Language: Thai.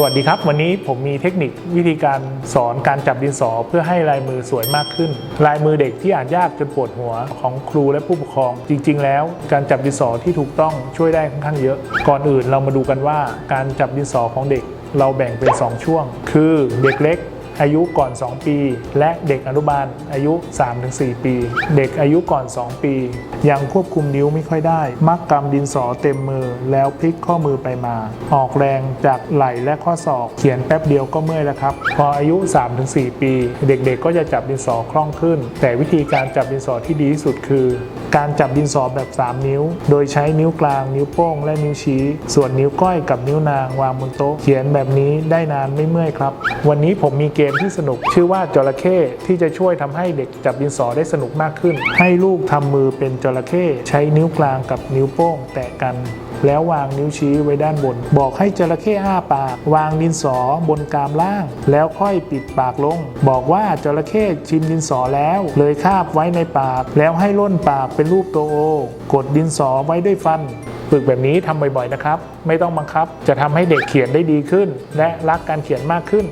สวัสดีครับ วันนี้ผมมีเทคนิควิธีการสอนการจับดินสอเพื่อให้ลายมือสวยมากขึ้น ลายมือเด็กที่อ่านยากจนปวดหัวของครูและผู้ปกครอง จริง ๆ แล้วการจับดินสอที่ถูกต้องช่วยได้ค่อนข้างเยอะ ก่อนอื่นเรามาดูกันว่าการจับดินสอของเด็ก เราแบ่งเป็น 2 ช่วง คือเด็กเล็ก อายุก่อน 2 ปี และเด็กอนุบาลอายุ 3-4 ปี เด็กอายุก่อน 2 ปี ยังควบคุมนิ้วไม่ค่อยได้ มักกำดินสอเต็มมือแล้วพลิกข้อมือไปมา ออกแรงจากไหล่และข้อศอก เขียนแป๊บเดียวก็เมื่อยแล้วครับ พออายุ 3-4 ปี เด็กๆ ก็จะจับดินสอคล่องขึ้น แต่วิธีการจับดินสอที่ดีที่สุดคือ การจับดินสอแบบ 3 นิ้ว โดยใช้นิ้วกลาง นิ้วโป้ง และนิ้วชี้ ส่วนนิ้วก้อยกับนิ้วนางวางบนโต๊ะ เขียนแบบนี้ได้นานไม่เมื่อยครับ วันนี้ผมมีเกมที่สนุก ชื่อว่าจระเข้ที่จะช่วยทำให้เด็กจับดินสอได้สนุกมากขึ้น ให้ลูกทำมือเป็นจระเข้ใช้นิ้วกลางกับนิ้วโป้งแตะกัน แล้ววางนิ้วชี้ไว้ด้านบน บอกให้จระเข้อ้าปาก วางดินสอบนกรามล่าง แล้วค่อยปิดปากลง บอกว่าจระเข้ชิมดินสอแล้ว เลยคาบไว้ในปาก แล้วให้ล่นปากเป็นรูปตัวโอกดดินสอไว้ด้วยฟันฝึกแบบนี้ทำบ่อยๆนะครับ ไม่ต้องบังคับ จะทำให้เด็กเขียนได้ดีขึ้น และรักการเขียนมากขึ้น